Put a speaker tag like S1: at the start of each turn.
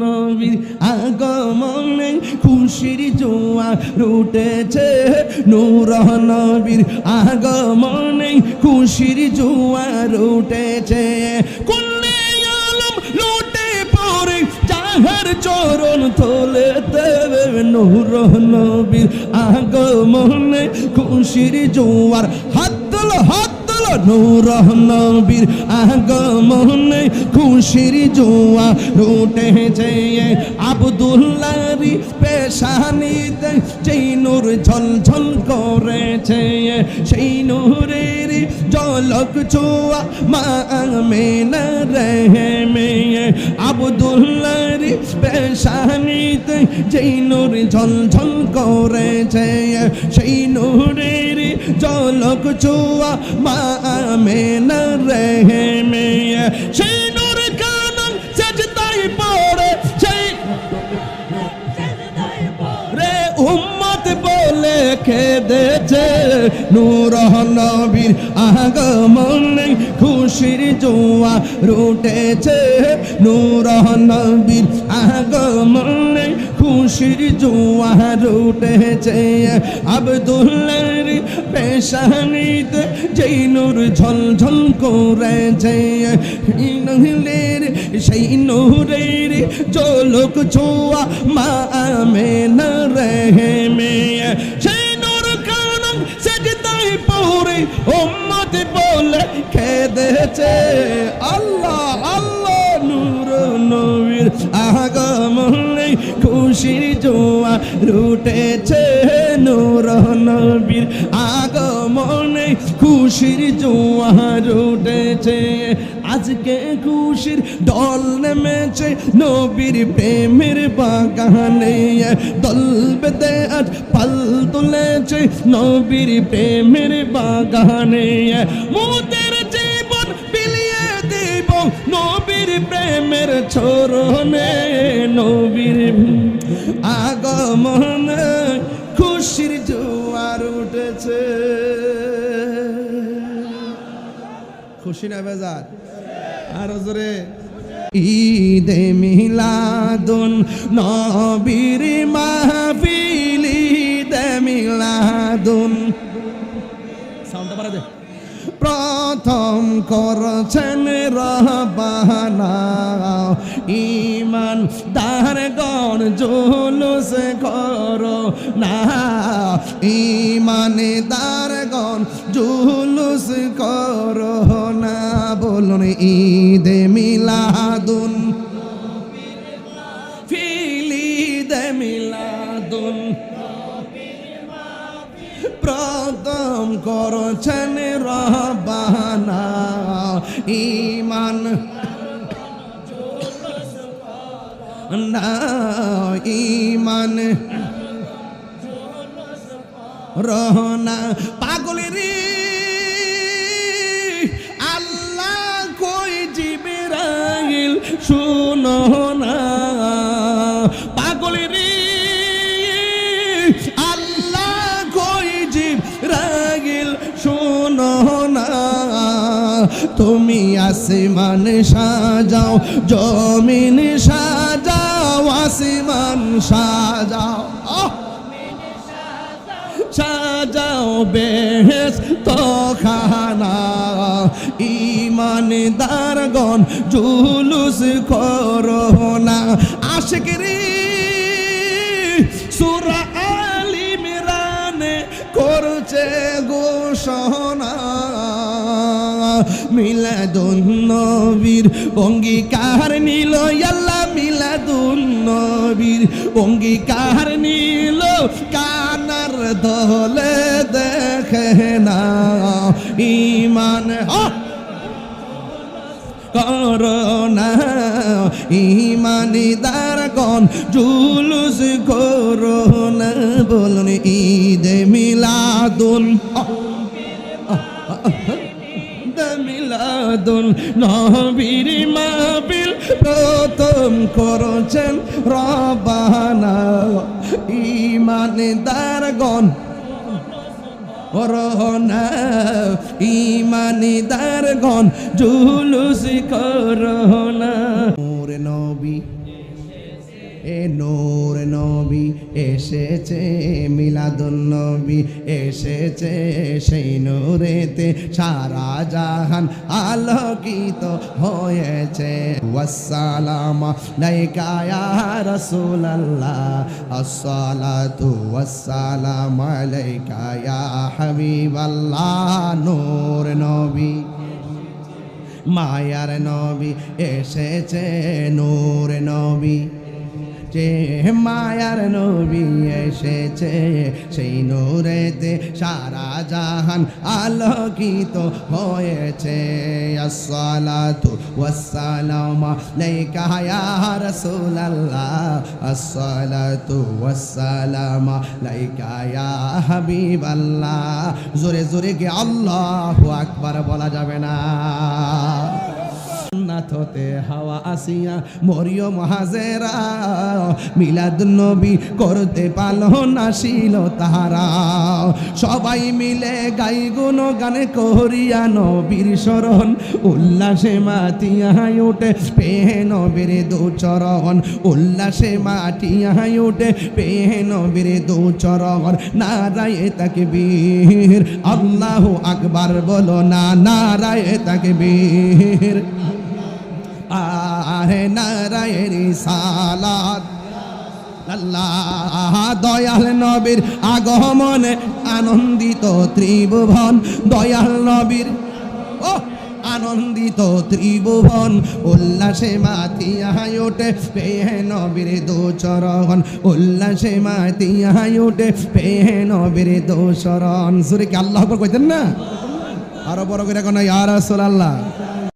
S1: নবীর আগমনে খুশির জোয়া রুটেছে। নূর নবীর আগমনে খুশির জোয়া রুটেছে। কুল্লে চরণ তোলে দেবে নূর নবীর আগমনে খুশির জোয়ার হাত হাত নবীর আগমনে খুশির জোয়া রুটেছে আবদুল্লারি পেশানিতে যেই নূর ঝলঝল করেছে সেই নূরের জলক চোয়া মা মেনা রে মেয়ে আবদুল্লারি পেশানিতে যেই নূর ঝলঝল করেছে সেই নূরের জলক চোয়া মা মেনা রে মেয়ে সেই নূর কানন সেজদাই পড়ে সেই রে উম্মত বলে খেদেছে নূর নবীর আগমনে খুশির জোয়া রুটেছে নূর নবীর আগমনে খুশির জোয়া রুটেছে আবদুল্লার পেশানিতে যেই নূর ঝলঝল করেছে। নূরের সেই নূরের জলক ছোয়া মা আমেনা রে মেয়ে সেই নূর কানম সেজদাই পড়ে উম্মত বলে খেদেছে। আল্লাহ আল্লাহ, নূর নবীর আগমনে খুশির জোয়া রুটেছে নূর নবীর আগমনে। খুশির জোয়া রুটেছে আজকে খুশির দল নেমেছে নবীর প্রেমের বাগানে। দল বেদে আজ পাল তুলেছে নবীর প্রেমের বাগানে। মুদের জীবন বিলিয়ে দিব নবীর প্রেমের ছরণে নবীর আগমন, খুশির জোয়ার উঠেছে। খুশি না বেজার? আর জোরে। ঈদে মিলাদুন নবীর মাহফিল, ঈদে মিলাদুন। সাউন্ডটা বাড়া দে। প্রথম করছেন রহবানা। ইমান দার গণ জুলুস করো না। ইমান দার গণ জুলুস করো না। বলুন ঈদে মিলাদুন। ফিলিদে মিলাদুন। প্রথম করছেন রহবানা। ইমান না ইমান রহনা। পাগলের আল্লাহ কই জিবরাইল শুনো না। তুমি আসমান সাজাও, জমিন সাজাও, আসমান সাজাও। সাজাও বেহেস তো খানা ইমানদারগণ জুলুস করো না আশিকরি সুরা আলি মিরানে করছে ঘোষণা। মিলাদুন নবীর অঙ্গীকার নিল আল্লাহ মিলাদুন নবীর অঙ্গীকার নিল। কানার দলে দেখে না ইমান আহ! করোনা ইমানিদারগণ জুলুস করোনা বলুন ঈদে মিলাদুন। মিলাদুন নবীর মাহফিল প্রথম করছেন রবানা ইমানদারগণ। করোনা ইমানিদারগণ জুলুস করোনা। নবী। এ নূর নবী এসেছে মিলাদুন নবী এসেছে সেই নূরেতে সারা জাহান আলোকিত হয়েছে। ওয়াসসালাম লাইকা ইয়া রাসূলুল্লাহ। আসসালাতু ওয়াসসালাম আলাইকা ইয়া হাবিবাল্লাহ। নূর নবী মায়ার নবী এসেছে, নূর নবী যে মায়ার নবী এসেছে, সেই নূরেতে সারা জাহান আলোকিত হয়েছে। আসসালাতু ওয়াসসালাম লাইকা ইয়া রাসূলুল্লাহ। আসসালাতু ওয়াসসালাম লাইকা ইয়া হাবিবাল্লাহ। জোরে জোরে গে আল্লাহু আকবার বলা যাবে না। জান্নাত হতে হাওয়া আসিয়া মরিয় মহাজেরা। মিলাদ নবী করতে পালো নাসিল তাহারা। সবাই মিলে গাই গুণ গানে করিয়া নবীর শরণ, উল্লাসে মাতিয়াই উঠে পেহে নবীর দুচরণ, উল্লাসে মাটিয়াই উঠে পেহে নবীর দুচরণ। নারায়ে তাকে বীর আল্লাহ আকবার বলো না, নারায়ে তাকে বীর আহে নারায়ের সালাত। আল্লাহ দয়াল নবীর আগমনে আনন্দিত ত্রিভুবন। দয়াল নবীর, ও, আনন্দিত ত্রিভুবন। উল্লাসে মাতিয়াই ওঠে পেহে নবীর দোচরণ। উল্লাসে মাতিয়াই ওঠে পেহে নবীর দোচরণ। সুরে কি আল্লাহ কইতেন না? আরও বড় করে কোন ইয়া রাসূলুল্লাহ।